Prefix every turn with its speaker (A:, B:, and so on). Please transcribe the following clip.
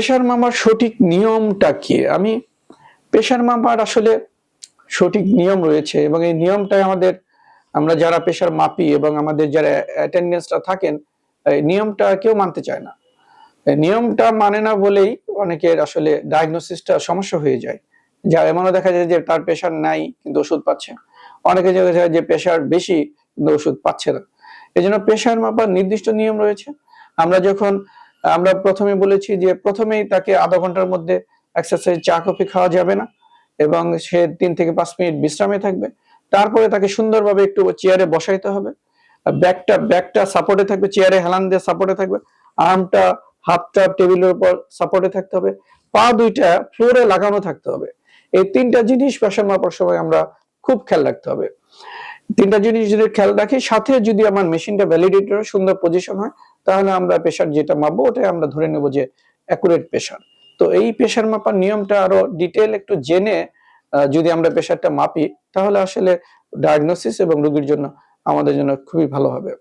A: Pressure মাপার সঠিক নিয়মটা কি? আমি প্রেশার মাপার আসলে সঠিক নিয়ম রয়েছে এবং এই নিয়মটাই আমাদের, আমরা যারা প্রেশার মাপি এবং আমাদের যারা অ্যাটেন্ডেন্সটা থাকেন নিয়মটা কেউ মানতে চায় না। নিয়মটা মানে না বলেই অনেকের আসলে ডায়াগনোসিসটা সমস্যা হয়ে যায়। যা এমনও দেখা যায় যে তার প্রেশার নাই, কিন্তু ওষুধ পাচ্ছে। অনেকে দেখা যায় যে প্রেশার বেশি, কিন্তু ওষুধ পাচ্ছে না। এই জন্য প্রেশার মাপার নির্দিষ্ট নিয়ম রয়েছে। আমরা যখন আমরা প্রথমে বলেছি যে প্রথমেই তাকে আধা ঘণ্টার মধ্যে এক্সারসাইজ চা কফি খাওয়া যাবে না এবং সে তিন থেকে পাঁচ মিনিট বিশ্রামে থাকবে। তারপরে তাকে সুন্দরভাবে একটু চেয়ারে বসাইতে হবে। ব্যাকটা ব্যাকটা সাপোর্টে থাকবে চেয়ারে হেলান দিয়ে সাপোর্টে থাকবে। আর্মটা হাতটা টেবিলের উপর সাপোর্টে থাকতে হবে। পা দুইটা ফ্লোরে লাগানো থাকতে হবে। এই তিনটা জিনিস প্রেশার মাপার সময় আমরা খুব খেয়াল রাখতে হবে। তিনটা জিনিস যদি খেয়াল রাখি, সাথে যদি আমার মেশিনটা ভ্যালিডেটর সুন্দর পজিশন হয় তাহলে আমরা প্রেশার যেটা মাপবো ওটাই আমরা ধরে নেব যে অ্যাকুরেট প্রেশার তো এই প্রেশার মাপার নিয়মটা আরও ডিটেল একটু জেনে যদি আমরা প্রেশারটা মাপি, তাহলে আসলে ডায়াগনোসিস এবং রোগীর জন্য আমাদের জন্য খুবই ভালো হবে।